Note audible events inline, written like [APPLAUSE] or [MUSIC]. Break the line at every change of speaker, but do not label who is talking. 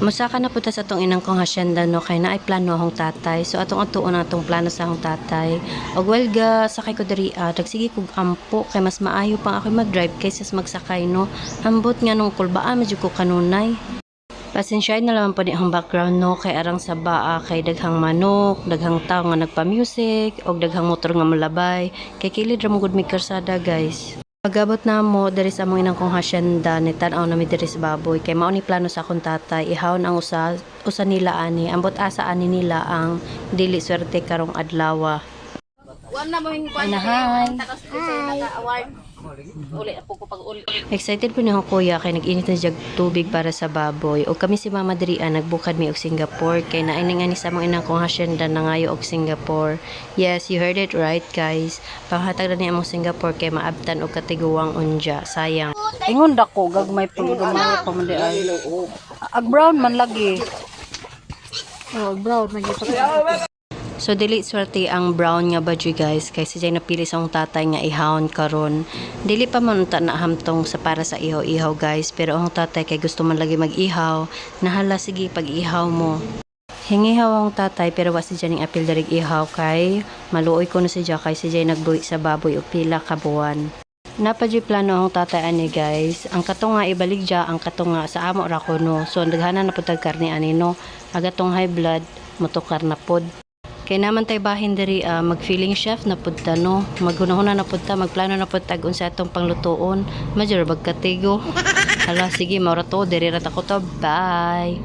Musaka na puta sa atong inang kong hasyenda no kay naay plano akong tatay. So atong atuon ang atong plano sa akong tatay. Og well ga sakay ko diri ah, dagsige kog ampo kay mas maayo pang ako mag-drive kaysa sa magsakay no. Ambot nga nung kulbaan medyo ko kanunay. Pasensya na naman po ni ang background no kay arang sa baa kay daghang manok, daghang tao nga nagpa-music og daghang motor nga malabay. Kay kilid ra mo gud mi karsada guys. Pagabot na mo diri sa among inang kong hasyenda ni tan-aw na mi diri baboy kay mao ni plano sa akong tatay ihawon ang usa usa nila ani ambot asa ani nila ang dili swerte karong adlaw.
Wala mo yung sa naka-award. Uli ako ko pag uli.
Excited po ni akong kuya kay nag-init na jag tubig para sa baboy. O kami si Mama Dria nagbukad mi og Singapore kay naini nga ni sa among inang kong hasyenda na ngayo og Singapore. Yes, you heard it right guys. Panghatag na ni among Singapore kay maabtan og katiguang unja. Sayang.
Ingon dako gagmay pang gagmay pa man di ay. Ag brown man lagi. Oh, ag brown lagi pa.
So dili swerte ang brown nga badge guys kay si Jay napili sa tatay nga ihawon karon. Dili pa man unta na hamtong sa para sa ihaw-ihaw guys pero ang tatay kay gusto man lagi mag-ihaw. Nahala sige pag-ihaw mo. Hingihaw ang tatay pero wa si Jay ning apil darig ihaw kay maluoy ko na si Jay kay si Jay nagbuhi sa baboy og pila ka buwan. Napadyo plano ang tatay ani guys. Ang katong nga ibalik dya, ang katong nga sa amo ra ko no. So daghanan na pud tag karne ani no. Agatong high blood, motukar na pod. Kay naman tay bahin diri ah, mag-feeling chef na pudta no. Maghunahuna na pudta, magplano na pud tag unsa atong panglutuon. Major bagkatigo. [LAUGHS] Hala sige, maura to diri ra ta ko to. Bye.